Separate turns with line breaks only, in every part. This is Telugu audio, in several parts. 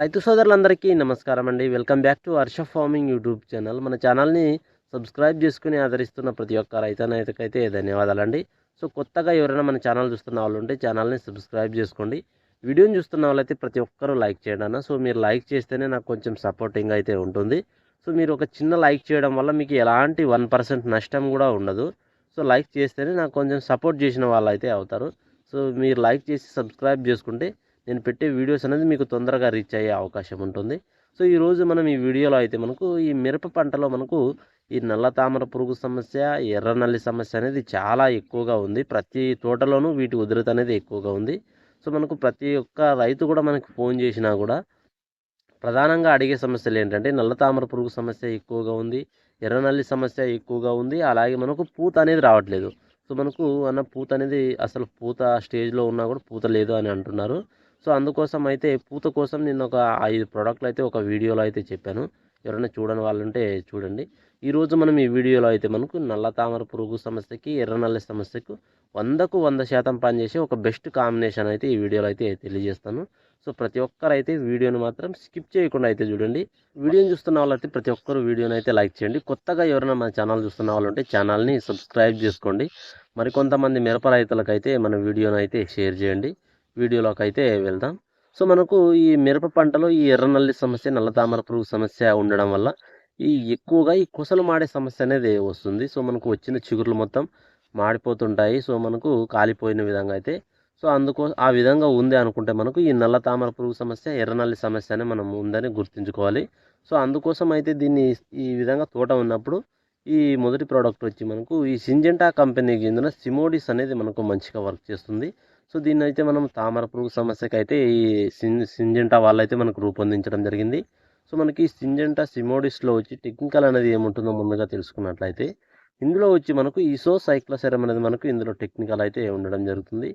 రైతు సోదరులందరికీ నమస్కారం అండి welcome back to Harsha farming YouTube channel. మన ఛానల్ని సబ్స్క్రైబ్ చేసుకుని ఆదరిస్తున్న ప్రతి ఒక్క రైతన్నైతే ధన్యవాదాలండి. సో కొత్తగా ఎవరైనా మన ఛానల్ చూస్తున్న వాళ్ళు ఉంటే ఛానల్ని సబ్స్క్రైబ్ చేసుకోండి. వీడియోని చూస్తున్న వాళ్ళైతే ప్రతి ఒక్కరూ లైక్ చేయండి అన్న. సో మీరు లైక్ చేస్తేనే నాకు కొంచెం సపోర్టింగ్ అయితే ఉంటుంది. సో మీరు ఒక చిన్న లైక్ చేయడం వల్ల మీకు ఎలాంటి వన్ పర్సెంట్ నష్టం కూడా ఉండదు. సో లైక్ చేస్తేనే నాకు కొంచెం సపోర్ట్ చేసిన వాళ్ళు అయితే అవుతారు. సో మీరు లైక్ చేసి సబ్స్క్రైబ్ చేసుకుంటే నేను పెట్టే వీడియోస్ అనేది మీకు తొందరగా రీచ్ అయ్యే అవకాశం ఉంటుంది. సో ఈరోజు మనం ఈ వీడియోలో అయితే మనకు ఈ మిరప పంటలో మనకు ఈ నల్ల తామర పురుగు సమస్య ఎర్ర నల్లి సమస్య అనేది చాలా ఎక్కువగా ఉంది. ప్రతి తోటలోనూ వీటి ఉధృత అనేది ఎక్కువగా ఉంది. సో మనకు ప్రతి ఒక్క రైతు కూడా మనకి ఫోన్ చేసినా కూడా ప్రధానంగా అడిగే సమస్యలు ఏంటంటే నల్ల తామర పురుగు సమస్య ఎక్కువగా ఉంది ఎర్ర నల్లి సమస్య ఎక్కువగా ఉంది అలాగే మనకు పూత అనేది రావట్లేదు. సో మనకు అన్న పూత అనేది అసలు పూత స్టేజ్లో ఉన్నా కూడా పూత లేదు అని అంటున్నారు. సో అందుకోసం అయితే పూత కోసం నేను ఒక ఐదు ప్రోడక్ట్లు అయితే ఒక వీడియోలో అయితే చెప్పాను. ఎవరైనా చూడని వాళ్ళు ఉంటే చూడండి. ఈరోజు మనం ఈ వీడియోలో అయితే మనకు నల్ల తామర పురుగు సమస్యకి ఎర్ర నల్లి సమస్యకు వందకు వంద శాతం పనిచేసే ఒక బెస్ట్ కాంబినేషన్ అయితే ఈ వీడియోలో అయితే తెలియజేస్తాను. సో ప్రతి ఒక్కరైతే వీడియోని మాత్రం స్కిప్ చేయకుండా అయితే చూడండి. వీడియోని చూస్తున్న వాళ్ళైతే ప్రతి ఒక్కరు వీడియోని అయితే లైక్ చేయండి. కొత్తగా ఎవరైనా మన ఛానల్ చూస్తున్న వాళ్ళు ఉంటే ఛానల్ని సబ్స్క్రైబ్ చేసుకోండి. మరికొంతమంది మిరప రైతులకైతే మన వీడియోని అయితే షేర్ చేయండి. వీడియోలోకి అయితే వెళ్దాం. సో మనకు ఈ మిరప పంటలో ఈ ఎర్రనల్లి సమస్య నల్ల తామర పురుగు సమస్య ఉండడం వల్ల ఈ ఎక్కువగా ఈ కుసలు మాడే సమస్య అనేది వస్తుంది. సో మనకు వచ్చిన చిగురులు మొత్తం మాడిపోతుంటాయి. సో మనకు కాలిపోయిన విధంగా అయితే సో అందుకో ఆ విధంగా ఉంది అనుకుంటే మనకు ఈ నల్ల తామర పురుగు సమస్య ఎర్ర నల్లి సమస్య అని మనం ఉందని గుర్తుంచుకోవాలి. సో అందుకోసం అయితే దీన్ని ఈ విధంగా తోట ఉన్నప్పుడు ఈ మొదటి ప్రోడక్ట్ వచ్చి మనకు ఈ సింజెంటా కంపెనీకి చెందిన సిమోడిస్ అనేది మనకు మంచిగా వర్క్ చేస్తుంది. సో దీన్ని అయితే మనం తామర పురుగు సమస్యకైతే అయితే ఈ సిన్ సింజెంటా వాళ్ళైతే మనకు రూపొందించడం జరిగింది. సో మనకి సింజెంటా సిమోడిస్లో వచ్చి టెక్నికల్ అనేది ఏముంటుందో ముందుగా తెలుసుకున్నట్లయితే ఇందులో వచ్చి మనకు ఈసో సైక్లోసెరమ్ అనేది మనకు ఇందులో టెక్నికల్ అయితే ఉండడం జరుగుతుంది.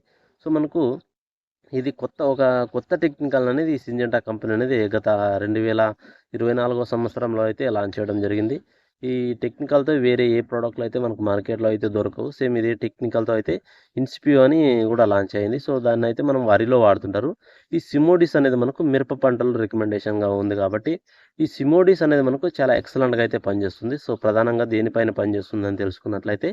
సో మనకు ఇది కొత్త ఒక కొత్త టెక్నికల్ అనేది ఈ సింజెంటా కంపెనీ అనేది గత రెండు వేల ఇరవై నాలుగో సంవత్సరంలో అయితే లాంచ్ చేయడం జరిగింది. ఈ టెక్నికల్తో వేరే ఏ ప్రోడక్ట్లు అయితే మనకు మార్కెట్లో అయితే దొరకవు. సేమ్ ఇదే టెక్నికల్తో అయితే ఇన్స్పియో అని కూడా లాంచ్ అయింది. సో దాన్ని అయితే మనం వరిలో వాడుతుంటారు. ఈ సిమోడిస్ అనేది మనకు మిరప పంటలు రికమెండేషన్గా ఉంది కాబట్టి ఈ సిమోడిస్ అనేది మనకు చాలా ఎక్సలెంట్గా అయితే పనిచేస్తుంది. సో ప్రధానంగా దేనిపైన పనిచేస్తుంది అని తెలుసుకున్నట్లయితే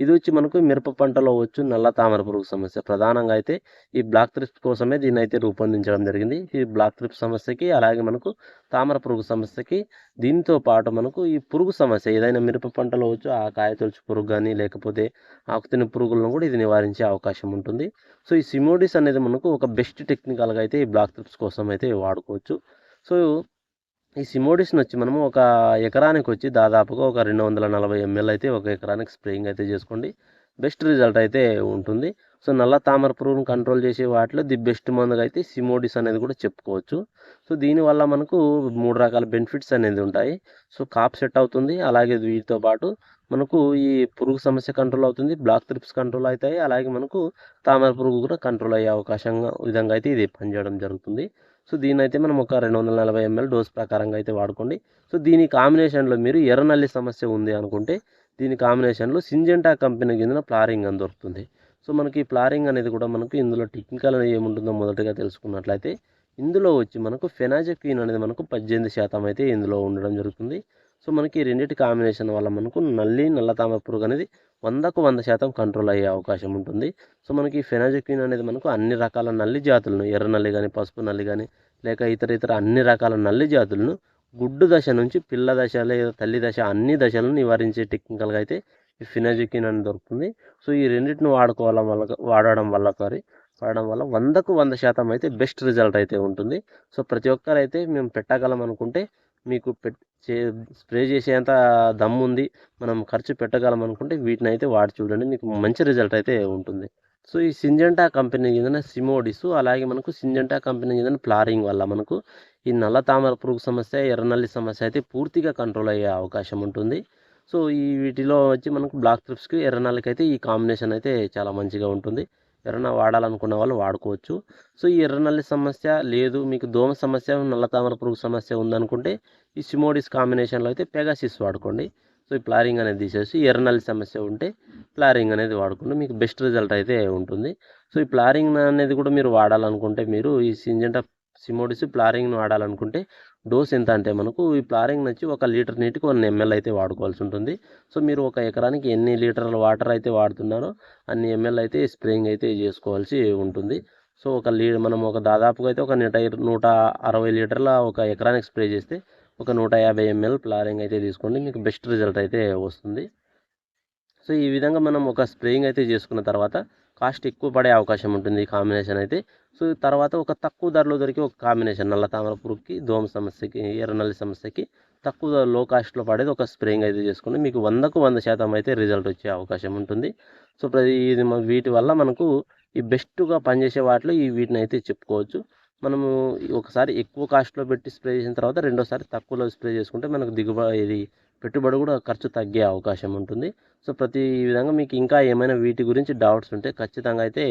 ఇది వచ్చి మనకు మిరప పంటలో వచ్చు నల్ల తామర పురుగు సమస్య. ప్రధానంగా అయితే ఈ బ్లాక్ త్రిప్స్ కోసమే దీన్ని అయితే రూపొందించడం జరిగింది. ఈ బ్లాక్ త్రిప్స్ సమస్యకి అలాగే మనకు తామర పురుగు సమస్యకి దీంతో పాటు మనకు ఈ పురుగు సమస్య ఏదైనా మిరప పంటలో వచ్చు ఆ కాయ తొలుచు పురుగు కానీ లేకపోతే ఆకుతిని పురుగులను కూడా ఇది నివారించే అవకాశం ఉంటుంది. సో ఈ సిమోడిస్ అనేది మనకు ఒక బెస్ట్ టెక్నికల్గా అయితే ఈ బ్లాక్ త్రిప్స్ కోసం అయితే వాడుకోవచ్చు. సో ఈ సిమోడిస్ని వచ్చి మనము ఒక ఎకరానికి వచ్చి దాదాపుగా ఒక రెండు వందల నలభై ఎంఎల్ అయితే ఒక ఎకరానికి స్ప్రేయింగ్ అయితే చేసుకోండి. బెస్ట్ రిజల్ట్ అయితే ఉంటుంది. సో నల్ల తామర పురుగును కంట్రోల్ చేసే వాటిలో ది బెస్ట్ మందుగా అయితే సిమోడిస్ అనేది కూడా చెప్పుకోవచ్చు. సో దీనివల్ల మనకు మూడు రకాల బెనిఫిట్స్ అనేది ఉంటాయి. సో కాప్ సెట్ అవుతుంది. అలాగే వీటితో పాటు మనకు ఈ పురుగు సమస్య కంట్రోల్ అవుతుంది బ్లాక్ త్రిప్స్ కంట్రోల్ అవుతాయి అలాగే మనకు తామర పురుగు కూడా కంట్రోల్ అయ్యే అవకాశంగా విధంగా అయితే ఇది పనిచేయడం జరుగుతుంది. సో దీని అయితే మనం ఒక రెండు వందల నలభై ఎంఎల్ డోస్ ప్రకారంగా అయితే వాడుకోండి. సో దీని కాంబినేషన్లో మీరు ఎర్రనల్లి సమస్య ఉంది అనుకుంటే దీని కాంబినేషన్లో సింజెంటా కంపెనీకి చెందిన ప్లారింగ్ అని దొరుకుతుంది. సో మనకి ప్లారింగ్ అనేది కూడా మనకు ఇందులో టెక్నికల్ అనేది ఏముంటుందో మొదటగా తెలుసుకున్నట్లయితే ఇందులో వచ్చి మనకు ఫెనాజక్వీన్ అనేది మనకు పద్దెనిమిది శాతం అయితే ఇందులో ఉండడం జరుగుతుంది. సో మనకి రెండింటి కాంబినేషన్ వల్ల మనకు నల్లి నల్ల తామర పురుగు అనేది వందకు వంద శాతం కంట్రోల్ అయ్యే అవకాశం ఉంటుంది. సో మనకి ఫెనాజక్విన్ అనేది మనకు అన్ని రకాల నల్లి జాతులను ఎర్ర నల్లి కానీ పసుపు నల్లి కానీ లేక ఇతర ఇతర అన్ని రకాల నల్లి జాతులను గుడ్డు దశ నుంచి పిల్ల దశ లేదా తల్లి దశ అన్ని దశలను నివారించే టెక్నికల్గా అయితే ఈ ఫినాజికిన్ అని దొరుకుతుంది. సో ఈ రెండింటిని వాడుకోవడం వల్ల వాడడం వల్ల సారీ వాడడం వల్ల వందకు వంద శాతం అయితే బెస్ట్ రిజల్ట్ అయితే ఉంటుంది. సో ప్రతి ఒక్కరైతే మేము పెట్టగలం అనుకుంటే మీకు పెట్ స్ప్రే చేసేంత దమ్ము ఉంది మనం ఖర్చు పెట్టగలం అనుకుంటే వీటిని అయితే వాడి చూడండి మీకు మంచి రిజల్ట్ అయితే ఉంటుంది. సో ఈ సింజెంటా కంపెనీ కిందన సిమోడిస్ అలాగే మనకు సింజెంటా కంపెనీ కిందన ప్లారింగ్ వల్ల మనకు ఈ నల్ల తామర పురుగు సమస్య ఎర్రనల్లి సమస్య అయితే పూర్తిగా కంట్రోల్ అయ్యే అవకాశం ఉంటుంది. సో ఈ వీటిలో వచ్చి మనకు బ్లాక్ ట్రిప్స్కి ఎర్రనల్లికి అయితే ఈ కాంబినేషన్ అయితే చాలా మంచిగా ఉంటుంది. ఎవరైనా వాడాలనుకున్న వాళ్ళు వాడుకోవచ్చు. సో ఈ ఎర్రనల్లి సమస్య లేదు. మీకు దోమ సమస్య నల్ల తామర పురుగు సమస్య ఉందనుకుంటే ఈ సిమోడిస్ కాంబినేషన్లో అయితే పెగాసిస్ వాడుకోండి. సో ఈ ప్లారింగ్ అనేది తీసేసి ఎర్రనల్లి సమస్య ఉంటే ప్లారింగ్ అనేది వాడుకోండి. మీకు బెస్ట్ రిజల్ట్ అయితే ఉంటుంది. సో ఈ ప్లారింగ్ అనేది కూడా మీరు వాడాలనుకుంటే మీరు ఈ సింజెంటా సిమోడిస్ ప్లారింగ్ను వాడాలనుకుంటే డోస్ ఎంత అంటే మనకు ఈ ప్లారింగ్ నుంచి ఒక లీటర్ నీటికి వన్ ఎంఎల్ అయితే వాడుకోవాల్సి ఉంటుంది. సో మీరు ఒక ఎకరానికి ఎన్ని లీటర్ల వాటర్ అయితే వాడుతున్నారో అన్ని ఎంఎల్ అయితే స్ప్రేయింగ్ అయితే చేసుకోవాల్సి ఉంటుంది. సో ఒక లీ మనం ఒక దాదాపుగా అయితే ఒక నూట నూట అరవై లీటర్ల ఒక ఎకరానికి స్ప్రే చేస్తే ఒక నూట యాభై ఎంఎల్ ప్లారింగ్ అయితే తీసుకోండి. మీకు బెస్ట్ రిజల్ట్ అయితే వస్తుంది. సో ఈ విధంగా మనం ఒక స్ప్రేయింగ్ అయితే చేసుకున్న తర్వాత కాస్ట్ ఎక్కువ పడే అవకాశం ఉంటుంది ఈ కాంబినేషన్ అయితే. సో తర్వాత ఒక తక్కువ ధరలో దొరికే ఒక కాంబినేషన్ నల్ల తామర పురుగుకి దోమ సమస్యకి ఎర్రనల్లి సమస్యకి తక్కువ లో కాస్ట్లో పడేది ఒక స్ప్రేయింగ్ అయితే చేసుకుని మీకు వందకు వంద శాతం అయితే రిజల్ట్ వచ్చే అవకాశం ఉంటుంది. సో ప్రతి ఇది వీటి వల్ల మనకు ఈ బెస్ట్గా పనిచేసే వాటిలో ఈ వీటిని అయితే చెప్పుకోవచ్చు. మనము ఒకసారి ఎక్కువ కాస్ట్లో పెట్టి స్ప్రే చేసిన తర్వాత రెండోసారి తక్కువలో స్ప్రే చేసుకుంటే మనకు దిగుబడి ఇది పెట్టుబడి కూడా ఖర్చు తగ్గే అవకాశం ఉంటుంది. సో ప్రతి విధంగా మీకు ఇంకా ఏమైనా వీటి గురించి డౌట్స్ ఉంటే ఖచ్చితంగా అయితే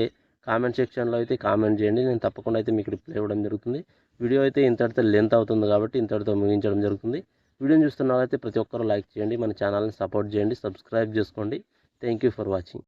కామెంట్ సెక్షన్లో అయితే కామెంట్ చేయండి. నేను తప్పకుండా అయితే మీకు రిప్లై ఇవ్వడం జరుగుతుంది. వీడియో అయితే ఇంతటితో లెంత్ అవుతుంది కాబట్టి ఇంతటితో ముగించడం జరుగుతుంది. వీడియోని చూస్తున్న వాళ్ళైతే ప్రతి ఒక్కరూ లైక్ చేయండి. మన ఛానల్ని సపోర్ట్ చేయండి. సబ్స్క్రైబ్ చేసుకోండి. Thank you for watching.